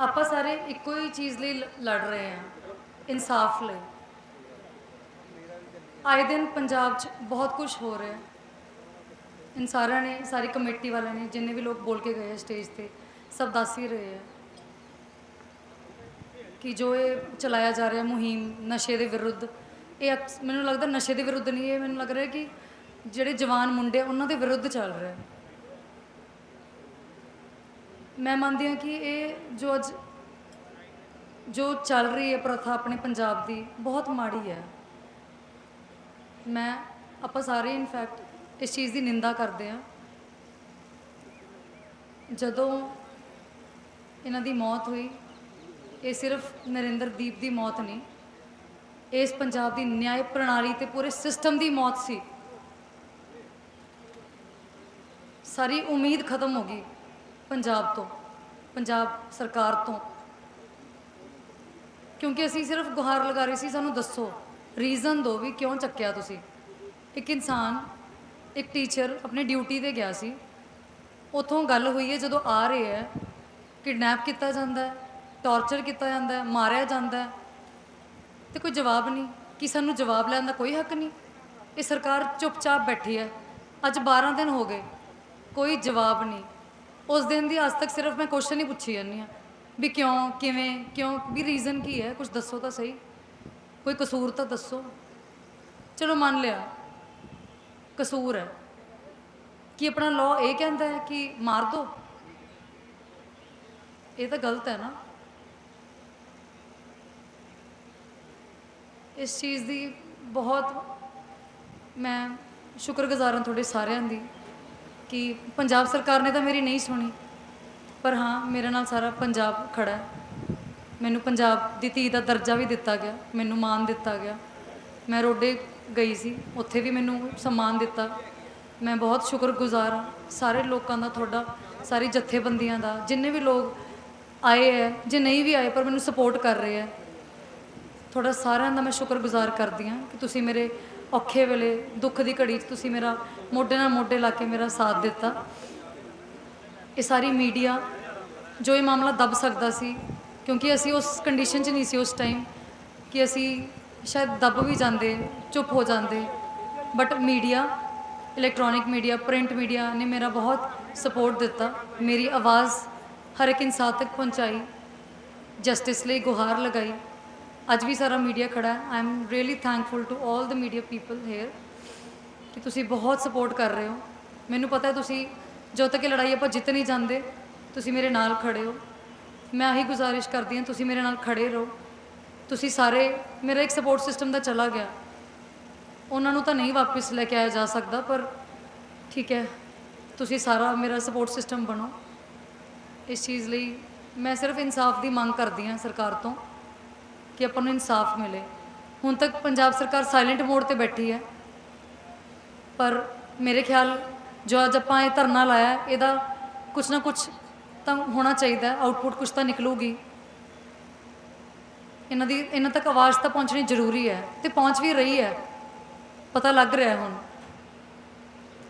ਆਪਾਂ ਸਾਰੇ ਇੱਕੋ ਹੀ ਚੀਜ਼ ਲਈ ਲੜ ਰਹੇ ਹਾਂ, ਇਨਸਾਫ ਲਈ। ਆਏ ਦਿਨ ਪੰਜਾਬ 'ਚ ਬਹੁਤ ਕੁਝ ਹੋ ਰਿਹਾ ਹੈ। ਇਨ ਸਾਰਿਆਂ ਨੇ, ਸਾਰੀ ਕਮੇਟੀ ਵਾਲਿਆਂ ਨੇ, ਜਿੰਨੇ ਵੀ ਲੋਕ ਬੋਲ ਕੇ ਗਏ ਸਟੇਜ ਤੇ, ਸਭ ਦੱਸ ਹੀ ਰਹੇ ਆ ਕਿ ਜੋ ਇਹ ਚਲਾਇਆ ਜਾ ਰਿਹਾ ਮੁਹਿੰਮ ਨਸ਼ੇ ਦੇ ਵਿਰੁੱਧ, ਇਹ ਮੈਨੂੰ ਲੱਗਦਾ ਨਸ਼ੇ ਦੇ ਵਿਰੁੱਧ ਨਹੀਂ, ਇਹ ਮੈਨੂੰ ਲੱਗ ਰਿਹਾ ਕਿ ਜਿਹੜੇ ਜਵਾਨ ਮੁੰਡੇ ਉਹਨਾਂ ਦੇ ਵਿਰੁੱਧ ਚੱਲ ਰਿਹਾ ਮੈਂ ਮੰਨਦੀ ਹਾਂ ਕਿ ਇਹ ਜੋ ਅੱਜ ਜੋ ਚੱਲ ਰਹੀ ਹੈ ਪ੍ਰਥਾ ਆਪਣੇ ਪੰਜਾਬ ਦੀ ਬਹੁਤ ਮਾੜੀ ਹੈ। ਮੈਂ, ਆਪਾਂ ਸਾਰੇ ਇਨਫੈਕਟ ਇਸ ਚੀਜ਼ ਦੀ ਨਿੰਦਾ ਕਰਦੇ ਹਾਂ। ਜਦੋਂ ਇਹਨਾਂ ਦੀ ਮੌਤ ਹੋਈ, ਇਹ ਸਿਰਫ ਨਰਿੰਦਰਦੀਪ ਦੀ ਮੌਤ ਨਹੀਂ, ਇਸ ਪੰਜਾਬ ਦੀ ਨਿਆਂ ਪ੍ਰਣਾਲੀ ਤੇ ਪੂਰੇ ਸਿਸਟਮ ਦੀ ਮੌਤ ਸੀ। ਸਾਰੀ ਉਮੀਦ ਖਤਮ ਹੋ ਗਈ। ਪੰਜਾਬ ਤੋਂ, ਪੰਜਾਬ ਸਰਕਾਰ ਤੋਂ। ਕਿਉਂਕਿ ਅਸੀਂ ਸਿਰਫ ਗੁਹਾਰ ਲਗਾ ਰਹੇ ਸੀ, ਸਾਨੂੰ ਦੱਸੋ ਰੀਜ਼ਨ ਦਿਓ ਵੀ ਕਿਉਂ ਚੱਕਿਆ ਤੁਸੀਂ? ਇੱਕ ਇਨਸਾਨ, ਇੱਕ ਟੀਚਰ ਆਪਣੀ ਡਿਊਟੀ ਤੇ ਗਿਆ ਸੀ। ਉਥੋਂ ਗੱਲ ਹੋਈ ਹੈ, ਜਦੋਂ ਆ ਰਹੇ ਹੈ ਕਿਡਨੈਪ ਕੀਤਾ ਜਾਂਦਾ ਹੈ ਟੌਰਚਰ ਕੀਤਾ ਜਾਂਦਾ ਹੈ, ਮਾਰਿਆ ਜਾਂਦਾ ਹੈ। ਤੇ ਕੋਈ ਜਵਾਬ ਨਹੀਂ, ਕਿ ਸਾਨੂੰ ਜਵਾਬ ਲੈਣ ਦਾ ਕੋਈ ਹੱਕ ਨਹੀਂ? ਇਹ ਸਰਕਾਰ ਚੁੱਪਚਾਪ ਬੈਠੀ ਹੈ। ਅੱਜ 12 ਦਿਨ ਹੋ ਗਏ, ਕੋਈ ਜਵਾਬ ਨਹੀਂ। ਉਸ ਦਿਨ ਦੀ ਅੱਜ ਤੱਕ ਸਿਰਫ ਮੈਂ ਕੁਐਸਚਨ ਹੀ ਪੁੱਛੀ ਜਾਂਦੀ ਹਾਂ ਵੀ ਕਿਉਂ, ਕਿਵੇਂ, ਕਿਉਂ, ਵੀ ਰੀਜ਼ਨ ਕੀ ਹੈ? ਕੁਝ ਦੱਸੋ ਤਾਂ ਸਹੀ। ਕੋਈ ਕਸੂਰ ਤਾਂ ਦੱਸੋ। ਚਲੋ ਮੰਨ ਲਿਆ, ਕਸੂਰ ਹੈ। ਕਿ ਆਪਣਾ ਲਾਅ ਇਹ ਕਹਿੰਦਾ ਹੈ ਕਿ ਮਾਰ ਦੋ? ਇਹ ਤਾਂ ਗਲਤ ਹੈ ਨਾ। ਇਸ ਚੀਜ਼ ਦੀ ਬਹੁਤ ਮੈਂ ਸ਼ੁਕਰਗੁਜ਼ਾਰ ਹਾਂ ਤੁਹਾਡੇ ਸਾਰਿਆਂ ਦੀ। ਕਿ ਪੰਜਾਬ ਸਰਕਾਰ ਨੇ ਤਾਂ ਮੇਰੀ ਨਹੀਂ ਸੁਣੀ। ਪਰ ਹਾਂ, ਮੇਰੇ ਨਾਲ ਸਾਰਾ ਪੰਜਾਬ ਖੜਾ ਹੈ। ਮੈਨੂੰ ਪੰਜਾਬ ਦੀ ਧੀ ਦਾ ਦਰਜਾ ਵੀ ਦਿੱਤਾ ਗਿਆ, ਮੈਨੂੰ ਮਾਣ ਦਿੱਤਾ ਗਿਆ। ਮੈਂ ਰੋਡੇ ਗਈ ਸੀ, ਉੱਥੇ ਵੀ ਮੈਨੂੰ ਸਨਮਾਨ ਦਿੱਤਾ। ਮੈਂ ਬਹੁਤ ਸ਼ੁਕਰਗੁਜ਼ਾਰ ਹਾਂ, ਸਾਰੇ ਲੋਕਾਂ ਦਾ, ਤੁਹਾਡਾ, ਸਾਰੀ ਜਥੇਬੰਦੀਆਂ ਦਾ, ਜਿੰਨੇ ਵੀ ਲੋਕ ਆਏ ਹੈ, ਜੇ ਨਹੀਂ ਵੀ ਆਏ, ਪਰ ਮੈਨੂੰ ਸਪੋਰਟ ਕਰ ਰਹੇ ਹੈ। ਤੁਹਾਡਾ ਸਾਰਿਆਂ ਦਾ ਮੈਂ ਸ਼ੁਕਰਗੁਜ਼ਾਰ ਕਰਦੀ ਹਾਂ ਕਿ ਤੁਸੀਂ ਮੇਰੇ ਔਖੇ ਵੇਲੇ, ਦੁੱਖ ਦੀ ਘੜੀ 'ਚ ਤੁਸੀਂ ਮੇਰਾ ਮੋਢੇ ਨਾਲ ਮੋਢੇ ਲਾ ਕੇ ਮੇਰਾ ਸਾਥ ਦਿੱਤਾ। ਇਹ ਸਾਰੀ ਮੀਡੀਆ ਜੋ ਇਹ ਮਾਮਲਾ ਦੱਬ ਸਕਦਾ ਸੀ, ਕਿਉਂਕਿ ਅਸੀਂ ਉਸ ਕੰਡੀਸ਼ਨ 'ਚ ਨਹੀਂ ਸੀ ਉਸ ਟਾਈਮ ਕਿ ਅਸੀਂ ਸ਼ਾਇਦ ਦੱਬ ਵੀ ਜਾਂਦੇ, ਚੁੱਪ ਹੋ ਜਾਂਦੇ। But media electronic media print media ਨੇ ਮੇਰਾ ਬਹੁਤ ਸਪੋਰਟ ਦਿੱਤਾ। ਮੇਰੀ ਆਵਾਜ਼ ਹਰ ਇੱਕ ਇਨਸਾਨ ਤੱਕ ਪਹੁੰਚਾਈ ਜਸਟਿਸ ਲਈ ਗੁਹਾਰ ਲਗਾਈ। ਅੱਜ ਵੀ ਸਾਰਾ ਮੀਡੀਆ ਖੜਾ ਹੈ। I am really thankful to 올 the media people here ਕਿ ਤੁਸੀਂ ਬਹੁਤ ਸਪੋਰਟ ਕਰ ਰਹੇ ਹੋ। ਮੈਨੂੰ ਪਤਾ ਹੈ ਤੁਸੀਂ ਜਦੋਂ ਤੱਕ ਇਹ ਲੜਾਈ ਆਪਾਂ ਜਿੱਤ ਨਹੀਂ ਜਾਂਦੇ, ਤੁਸੀਂ ਮੇਰੇ ਨਾਲ ਖੜੇ ਹੋ। ਮੈਂ ਆਹੀ ਗੁਜ਼ਾਰਿਸ਼ ਕਰਦੀ ਹਾਂ, ਤੁਸੀਂ ਮੇਰੇ ਨਾਲ ਖੜੇ ਰਹੋ। ਤੁਸੀਂ ਸਾਰੇ, ਮੇਰਾ ਇੱਕ ਸਪੋਰਟ ਸਿਸਟਮ ਦਾ ਚਲਾ ਗਿਆ। ਉਹਨਾਂ ਨੂੰ ਤਾਂ ਨਹੀਂ ਵਾਪਸ ਲੈ ਕੇ ਆਇਆ ਜਾ ਸਕਦਾ, ਪਰ ਠੀਕ ਹੈ, ਤੁਸੀਂ ਸਾਰਾ ਮੇਰਾ ਸਪੋਰਟ ਸਿਸਟਮ ਬਣੋ। ਇਸ ਚੀਜ਼ ਲਈ ਮੈਂ ਸਿਰਫ ਇਨਸਾਫ ਦੀ ਮੰਗ ਕਰਦੀ ਹਾਂ ਸਰਕਾਰ ਤੋਂ। ਕਿ ਆਪਾਂ ਨੂੰ ਇਨਸਾਫ ਮਿਲੇ। ਹੁਣ ਤੱਕ ਪੰਜਾਬ ਸਰਕਾਰ ਸਾਇਲੈਂਟ ਮੋਡ ਤੇ ਬੈਠੀ ਹੈ। ਪਰ ਮੇਰੇ ਖਿਆਲ ਜੋ ਅੱਜ ਆਪਾਂ ਇਹ ਧਰਨਾ ਲਾਇਆ, ਇਹਦਾ ਕੁਝ ਨਾ ਕੁਝ ਤਾਂ ਹੋਣਾ ਚਾਹੀਦਾ ਆਊਟਪੁੱਟ ਕੁਝ ਤਾਂ ਨਿਕਲੂਗੀ। ਇਹਨਾਂ ਦੀ, ਇਹਨਾਂ ਤੱਕ ਆਵਾਜ਼ ਤਾਂ ਪਹੁੰਚਣੀ ਜ਼ਰੂਰੀ ਹੈ ਤੇ ਪਹੁੰਚ ਵੀ ਰਹੀ ਹੈ। ਪਤਾ ਲੱਗ ਰਿਹਾ ਹੁਣ।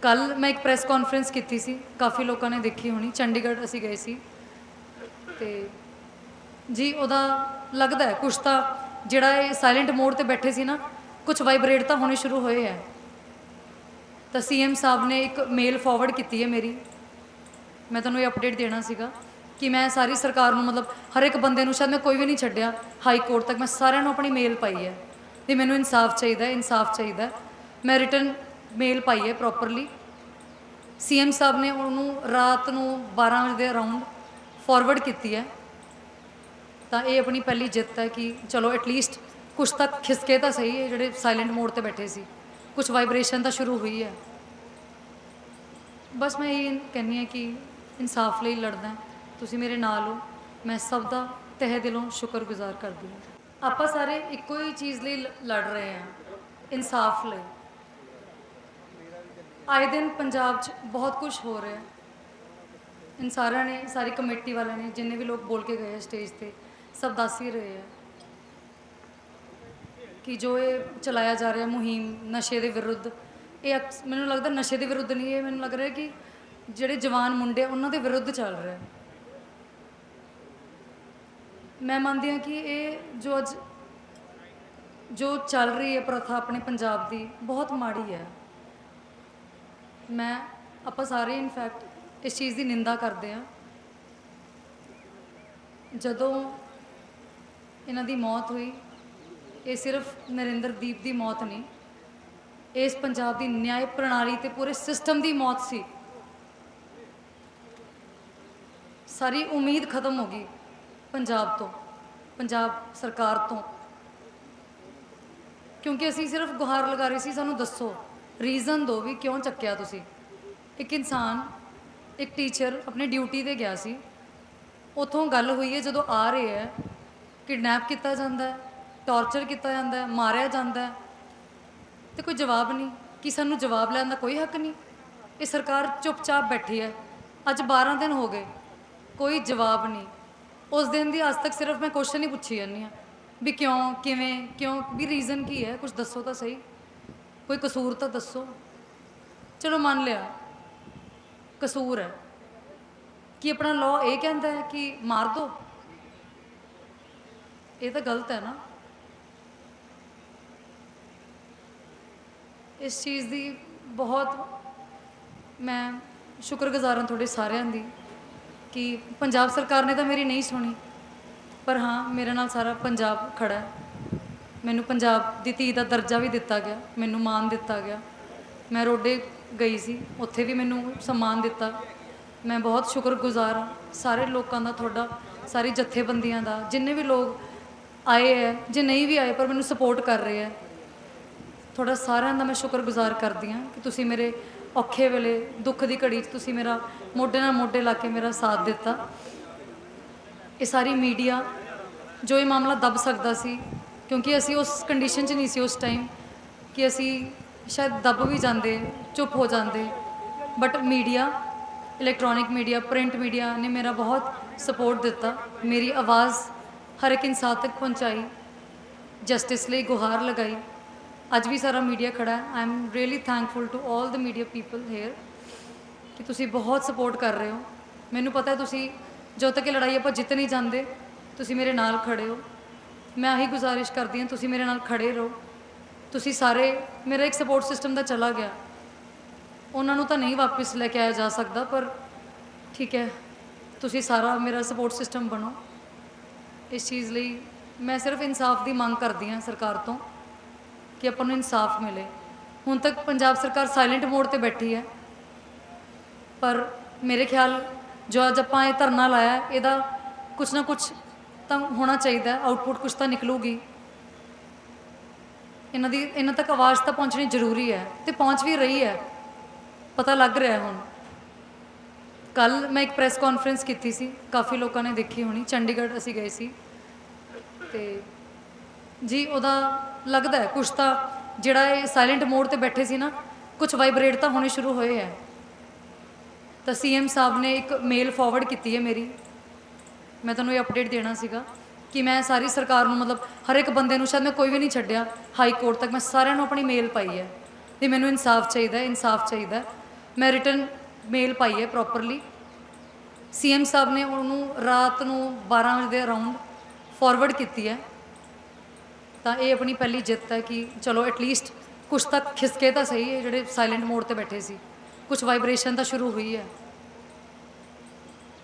ਕੱਲ ਮੈਂ ਇੱਕ ਪ੍ਰੈਸ ਕਾਨਫਰੰਸ ਕੀਤੀ ਸੀ। ਕਾਫੀ ਲੋਕਾਂ ਨੇ ਦੇਖੀ ਹੋਣੀ। ਚੰਡੀਗੜ੍ਹ ਅਸੀਂ ਗਏ ਸੀ। ਤੇ ਜੀ, ਉਹਦਾ ਲੱਗਦਾ ਹੈ ਕੁਛ ਤਾਂ ਜਿਹੜਾ ਇਹ ਸਾਇਲੈਂਟ ਮੋਡ ਤੇ ਬੈਠੇ ਸੀ ਨਾ ਕੁਝ ਵਾਈਬ੍ਰੇਟ ਤਾਂ ਹੋਣੇ ਸ਼ੁਰੂ ਹੋਏ ਹੈ। ਤਾਂ ਸੀਐਮ ਸਾਹਿਬ ਨੇ ਇੱਕ ਮੇਲ ਫਾਰਵਰਡ ਕੀਤੀ ਹੈ ਮੇਰੀ। ਮੈਂ ਤੁਹਾਨੂੰ ਇਹ ਅਪਡੇਟ ਦੇਣਾ ਸੀਗਾ ਕਿ ਮੈਂ ਸਾਰੀ ਸਰਕਾਰ ਨੂੰ ਮਤਲਬ ਹਰ ਇੱਕ ਬੰਦੇ ਨੂੰ ਸ਼ਾਇਦ ਮੈਂ ਕੋਈ ਵੀ ਨਹੀਂ ਛੱਡਿਆ ਹਾਈ ਕੋਰਟ ਤੱਕ, ਮੈਂ ਸਾਰਿਆਂ ਨੂੰ ਆਪਣੀ ਮੇਲ ਪਾਈ ਹੈ। ਤੇ ਮੈਨੂੰ ਇਨਸਾਫ ਚਾਹੀਦਾ ਹੈ, ਇਨਸਾਫ ਚਾਹੀਦਾ ਮੈਂ ਰਿਟਰਨ ਮੇਲ ਪਾਈ ਹੈ ਪ੍ਰੋਪਰਲੀ ਸੀਐਮ ਸਾਹਿਬ ਨੇ ਉਹਨੂੰ ਰਾਤ ਨੂੰ 12 ਵਜੇ ਦੇ ਅਰਾਊਂਡ ਫਾਰਵਰਡ ਕੀਤੀ ਹੈ। ਤਾਂ ਇਹ ਆਪਣੀ ਪਹਿਲੀ ਜਿੱਤ ਹੈ ਕਿ ਚਲੋ ਐਟਲੀਸਟ ਕੁਝ ਤਾਂ ਖਿਸਕੇ ਤਾਂ ਸਹੀ ਹੈ, ਜਿਹੜੇ ਸਾਇਲੈਂਟ ਮੋਡ ਤੇ ਬੈਠੇ ਸੀ। ਕੁਝ ਵਾਈਬ੍ਰੇਸ਼ਨ ਤਾਂ ਸ਼ੁਰੂ ਹੋਈ ਹੈ। ਬਸ ਮੈਂ ਇਹ ਕਹਿੰਨੀ ਹਾਂ ਕਿ ਇਨਸਾਫ ਲਈ ਲੜਦਾ ਤੁਸੀਂ ਮੇਰੇ ਨਾਲ ਹੋ। ਮੈਂ ਸਭ ਦਾ ਤਹਿ ਦਿਲੋਂ ਸ਼ੁਕਰਗੁਜ਼ਾਰ ਕਰਦੀ ਹਾਂ। ਆਪਾਂ ਸਾਰੇ ਇੱਕੋ ਹੀ ਚੀਜ਼ ਲਈ ਲ- ਲੜ ਰਹੇ ਹਾਂ। ਇਨਸਾਫ ਲਈ। ਆਏ ਦਿਨ ਪੰਜਾਬ 'ਚ ਬਹੁਤ ਕੁਝ ਹੋ ਰਿਹਾ ਇਨ ਸਾਰਿਆਂ ਨੇ, ਸਾਰੀ ਕਮੇਟੀ ਵਾਲਿਆਂ ਨੇ, ਜਿੰਨੇ ਵੀ ਲੋਕ ਬੋਲ ਕੇ ਗਏ ਸਟੇਜ ਤੇ ਸਭ ਦੱਸ ਹੀ ਰਹੇ ਹੈ ਕਿ ਜੋ ਇਹ ਚਲਾਇਆ ਜਾ ਰਿਹਾ ਮੁਹਿੰਮ ਨਸ਼ੇ ਦੇ ਵਿਰੁੱਧ ਇਹ ਅਕਸ- ਮੈਨੂੰ ਲੱਗਦਾ ਨਸ਼ੇ ਦੇ ਵਿਰੁੱਧ ਨਹੀਂ ਇਹ ਮੈਨੂੰ ਲੱਗ ਰਿਹਾ ਕਿ ਜਿਹੜੇ ਜਵਾਨ ਮੁੰਡੇ ਆ, ਉਹਨਾਂ ਦੇ ਵਿਰੁੱਧ ਚੱਲ ਰਿਹਾ। ਹੈ ਮੈਂ ਮੰਨਦੀ ਹਾਂ ਕਿ ਇਹ ਜੋ ਅੱਜ ਜੋ ਚੱਲ ਰਹੀ ਹੈ ਪ੍ਰਥਾ ਆਪਣੇ ਪੰਜਾਬ ਦੀ ਬਹੁਤ ਮਾੜੀ ਹੈ। ਮੈਂ ਆਪਾਂ ਸਾਰੇ ਇਨਫੈਕਟ ਇਸ ਚੀਜ਼ ਦੀ ਨਿੰਦਾ ਕਰਦੇ ਹਾਂ। ਜਦੋਂ ਇਹਨਾਂ ਦੀ ਮੌਤ ਹੋਈ। ਇਹ ਸਿਰਫ ਨਰਿੰਦਰਦੀਪ ਦੀ ਮੌਤ ਨਹੀਂ, ਇਸ ਪੰਜਾਬ ਦੀ ਨਿਆਂ ਪ੍ਰਣਾਲੀ ਤੇ ਪੂਰੇ ਸਿਸਟਮ ਦੀ ਮੌਤ ਸੀ। ਸਾਰੀ ਉਮੀਦ ਖਤਮ ਹੋ ਗਈ ਪੰਜਾਬ ਤੋਂ, ਪੰਜਾਬ ਸਰਕਾਰ ਤੋਂ। ਕਿਉਂਕਿ ਅਸੀਂ ਸਿਰਫ ਗੁਹਾਰ ਲਗਾ ਰਹੇ ਸੀ, ਸਾਨੂੰ ਦੱਸੋ ਰੀਜ਼ਨ ਦਿਓ ਵੀ ਕਿਉਂ ਚੱਕਿਆ ਤੁਸੀਂ? ਇੱਕ ਇਨਸਾਨ, ਇੱਕ ਟੀਚਰ ਆਪਣੀ ਡਿਊਟੀ ਤੇ ਗਿਆ ਸੀ। ਉਥੋਂ ਗੱਲ ਹੋਈ ਹੈ ਜਦੋਂ ਆ ਰਹੇ ਹੈ ਕਿਡਨੈਪ ਕੀਤਾ ਜਾਂਦਾ ਹੈ, ਟਾਰਚਰ ਕੀਤਾ ਜਾਂਦਾ ਹੈ, ਮਾਰਿਆ ਜਾਂਦਾ ਹੈ। ਤੇ ਕੋਈ ਜਵਾਬ ਨਹੀਂ ਕਿ ਸਾਨੂੰ ਜਵਾਬ ਲੈਣ ਦਾ ਕੋਈ ਹੱਕ ਨਹੀਂ। ਇਹ ਸਰਕਾਰ ਚੁੱਪਚਾਪ ਬੈਠੀ ਹੈ। ਅੱਜ 12 ਦਿਨ ਹੋ ਗਏ, ਕੋਈ ਜਵਾਬ ਨਹੀਂ। ਉਸ ਦਿਨ ਦੀ ਅੱਜ ਤੱਕ ਸਿਰਫ ਮੈਂ ਕੁਐਸਚਨ ਹੀ ਪੁੱਛੀ ਜਾਂਦੀ ਹਾਂ, ਵੀ ਕਿਉਂ, ਕਿਵੇਂ, ਕਿਉਂ, ਵੀ ਰੀਜ਼ਨ ਕੀ ਹੈ? ਕੁਝ ਦੱਸੋ ਤਾਂ ਸਹੀ। ਕੋਈ ਕਸੂਰ ਤਾਂ ਦੱਸੋ। ਚਲੋ ਮੰਨ ਲਿਆ, ਕਸੂਰ ਹੈ। ਕਿ ਆਪਣਾ ਲਾਅ ਇਹ ਕਹਿੰਦਾ ਹੈ ਕਿ ਮਾਰ ਦੋ? ਇਹ ਤਾਂ ਗਲਤ ਹੈ ਨਾ। ਇਸ ਚੀਜ਼ ਦੀ ਬਹੁਤ ਮੈਂ ਸ਼ੁਕਰਗੁਜ਼ਾਰ ਹਾਂ ਤੁਹਾਡੇ ਸਾਰਿਆਂ ਦੀ ਕਿ ਪੰਜਾਬ ਸਰਕਾਰ ਨੇ ਤਾਂ ਮੇਰੀ ਨਹੀਂ ਸੁਣੀ। ਪਰ ਹਾਂ, ਮੇਰੇ ਨਾਲ ਸਾਰਾ ਪੰਜਾਬ ਖੜਾ ਹੈ। ਮੈਨੂੰ ਪੰਜਾਬ ਦੀ ਧੀ ਦਾ ਦਰਜਾ ਵੀ ਦਿੱਤਾ ਗਿਆ, ਮੈਨੂੰ ਮਾਣ ਦਿੱਤਾ ਗਿਆ। ਮੈਂ ਰੋਡੇ ਗਈ ਸੀ, ਉੱਥੇ ਵੀ ਮੈਨੂੰ ਸਨਮਾਨ ਦਿੱਤਾ। ਮੈਂ ਬਹੁਤ ਸ਼ੁਕਰਗੁਜ਼ਾਰ ਹਾਂ। ਸਾਰੇ ਲੋਕਾਂ ਦਾ, ਤੁਹਾਡਾ, ਸਾਰੀ ਜਥੇਬੰਦੀਆਂ ਦਾ, ਜਿੰਨੇ ਵੀ ਲੋਕ ਆਏ ਹੈ, ਜੇ ਨਹੀਂ ਵੀ ਆਏ, ਪਰ ਮੈਨੂੰ ਸਪੋਰਟ ਕਰ ਰਹੇ ਹੈ। ਤੁਹਾਡਾ ਸਾਰਿਆਂ ਦਾ ਮੈਂ ਸ਼ੁਕਰਗੁਜ਼ਾਰ ਕਰਦੀ ਹਾਂ ਕਿ ਤੁਸੀਂ ਮੇਰੇ ਔਖੇ ਵੇਲੇ, ਦੁੱਖ ਦੀ ਘੜੀ 'ਚ ਤੁਸੀਂ ਮੇਰਾ ਮੋਢੇ ਨਾਲ ਮੋਢੇ ਲਾ ਕੇ ਮੇਰਾ ਸਾਥ ਦਿੱਤਾ। ਇਹ ਸਾਰੀ ਮੀਡੀਆ ਜੋ ਇਹ ਮਾਮਲਾ ਦੱਬ ਸਕਦਾ ਸੀ, ਕਿਉਂਕਿ ਅਸੀਂ ਉਸ ਕੰਡੀਸ਼ਨ 'ਚ ਨਹੀਂ ਸੀ ਉਸ ਟਾਈਮ ਕਿ ਅਸੀਂ ਸ਼ਾਇਦ ਦੱਬ ਵੀ ਜਾਂਦੇ, ਚੁੱਪ ਹੋ ਜਾਂਦੇ। But media electronic media print media ਨੇ ਮੇਰਾ ਬਹੁਤ ਸਪੋਰਟ ਦਿੱਤਾ। ਮੇਰੀ ਆਵਾਜ਼ ਹਰ ਇੱਕ ਇਨਸਾਨ ਤੱਕ ਪਹੁੰਚਾਈ ਜਸਟਿਸ ਲਈ ਗੁਹਾਰ ਲਗਾਈ। ਅੱਜ ਵੀ ਸਾਰਾ ਮੀਡੀਆ ਖੜਾ ਹੈ। I am really thankful to 올 the media people here ਕਿ ਤੁਸੀਂ ਬਹੁਤ ਸਪੋਰਟ ਕਰ ਰਹੇ ਹੋ। ਮੈਨੂੰ ਪਤਾ ਹੈ ਤੁਸੀਂ ਜਦੋਂ ਤੱਕ ਇਹ ਲੜਾਈ ਆਪਾਂ ਜਿੱਤ ਨਹੀਂ ਜਾਂਦੇ, ਤੁਸੀਂ ਮੇਰੇ ਨਾਲ ਖੜੇ ਹੋ। ਮੈਂ ਆਹੀ ਗੁਜ਼ਾਰਿਸ਼ ਕਰਦੀ ਹਾਂ, ਤੁਸੀਂ ਮੇਰੇ ਨਾਲ ਖੜੇ ਰਹੋ। ਤੁਸੀਂ ਸਾਰੇ, ਮੇਰਾ ਇੱਕ ਸਪੋਰਟ ਸਿਸਟਮ ਦਾ ਚਲਾ ਗਿਆ। ਉਹਨਾਂ ਨੂੰ ਤਾਂ ਨਹੀਂ ਵਾਪਸ ਲੈ ਕੇ ਆਇਆ ਜਾ ਸਕਦਾ, ਪਰ ਠੀਕ ਹੈ। ਤੁਸੀਂ ਸਾਰਾ ਮੇਰਾ ਸਪੋਰਟ ਸਿਸਟਮ ਬਣੋ। ਇਸ ਚੀਜ਼ ਲਈ ਮੈਂ ਸਿਰਫ ਇਨਸਾਫ ਦੀ ਮੰਗ ਕਰਦੀ ਹਾਂ ਸਰਕਾਰ ਤੋਂ ਕਿ ਆਪਾਂ ਨੂੰ ਇਨਸਾਫ ਮਿਲੇ। ਹੁਣ ਤੱਕ ਪੰਜਾਬ ਸਰਕਾਰ ਸਾਇਲੈਂਟ ਮੋਡ ਤੇ ਬੈਠੀ ਹੈ। ਪਰ ਮੇਰੇ ਖਿਆਲ ਜੋ ਅੱਜ ਆਪਾਂ ਇਹ ਧਰਨਾ ਲਾਇਆ ਇਹਦਾ ਕੁਝ ਨਾ ਕੁਝ ਤਾਂ ਹੋਣਾ ਚਾਹੀਦਾ ਆਊਟਪੁੱਟ ਕੁਝ ਤਾਂ ਨਿਕਲੂਗੀ। ਇਹਨਾਂ ਦੀ, ਇਹਨਾਂ ਤੱਕ ਆਵਾਜ਼ ਤਾਂ ਪਹੁੰਚਣੀ ਜ਼ਰੂਰੀ ਹੈ ਤੇ ਪਹੁੰਚ ਵੀ ਰਹੀ ਹੈ। ਪਤਾ ਲੱਗ ਰਿਹਾ ਹੁਣ। ਕੱਲ ਮੈਂ ਇੱਕ ਪ੍ਰੈਸ ਕਾਨਫਰੰਸ ਕੀਤੀ ਸੀ, ਕਾਫੀ ਲੋਕਾਂ ਨੇ ਦੇਖੀ ਹੋਣੀ, ਚੰਡੀਗੜ੍ਹ ਅਸੀਂ ਗਏ ਸੀ। ਤੇ ਜੀ ਉਹਦਾ ਲੱਗਦਾ ਹੈ, ਕੁਛ ਤਾਂ ਜਿਹੜਾ ਇਹ ਸਾਇਲੈਂਟ ਮੋਡ ਤੇ ਬੈਠੇ ਸੀ ਨਾ ਕੁਝ ਵਾਈਬ੍ਰੇਟ ਤਾਂ ਹੋਣੇ ਸ਼ੁਰੂ ਹੋਏ ਹੈ। ਤਾਂ ਸੀਐਮ ਸਾਹਿਬ ਨੇ ਇੱਕ ਮੇਲ ਫਾਰਵਰਡ ਕੀਤੀ ਹੈ ਮੇਰੀ। ਮੈਂ ਤੁਹਾਨੂੰ ਇਹ ਅਪਡੇਟ ਦੇਣਾ ਸੀਗਾ ਕਿ ਮੈਂ ਸਾਰੀ ਸਰਕਾਰ ਨੂੰ ਮਤਲਬ ਹਰ ਇੱਕ ਬੰਦੇ ਨੂੰ ਸ਼ਾਇਦ ਮੈਂ ਕੋਈ ਵੀ ਨਹੀਂ ਛੱਡਿਆ ਹਾਈ ਕੋਰਟ ਤੱਕ ਮੈਂ ਸਾਰਿਆਂ ਨੂੰ ਆਪਣੀ ਮੇਲ ਪਾਈ ਹੈ। ਤੇ ਮੈਨੂੰ ਇਨਸਾਫ ਚਾਹੀਦਾ ਇਨਸਾਫ ਚਾਹੀਦਾ ਮੈਂ ਰਿਟਰਨ ਮੇਲ ਪਾਈ ਹੈ ਪ੍ਰੋਪਰਲੀ ਸੀਐਮ ਸਾਹਿਬ ਨੇ ਉਹਨੂੰ ਰਾਤ ਨੂੰ 12 ਵਜੇ ਦੇ ਅਰਾਊਂਡ ਫਾਰਵਰਡ ਕੀਤੀ ਹੈ। ਤਾਂ ਇਹ ਆਪਣੀ ਪਹਿਲੀ ਜਿੱਤ ਹੈ ਕਿ ਚਲੋ ਐਟਲੀਸਟ ਕੁਛ ਤੱਕ ਖਿਸਕੇ ਤਾਂ ਸਹੀ ਹੈ, ਜਿਹੜੇ ਸਾਇਲੈਂਟ ਮੋਡ ਤੇ ਬੈਠੇ ਸੀ। ਕੁਝ ਵਾਈਬ੍ਰੇਸ਼ਨ ਤਾਂ ਸ਼ੁਰੂ ਹੋਈ ਹੈ।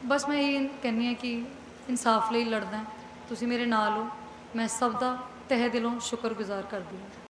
ਬਸ ਮੈਂ ਇਹ ਕਹਿੰਨੀ ਹਾਂ ਕਿ ਇਨਸਾਫ ਲਈ ਲੜਦਾ ਤੁਸੀਂ ਮੇਰੇ ਨਾਲ ਹੋ। ਮੈਂ ਸਭ ਦਾ ਤਹਿ ਦਿਲੋਂ ਸ਼ੁਕਰਗੁਜ਼ਾਰ ਕਰਦੀ ਹਾਂ।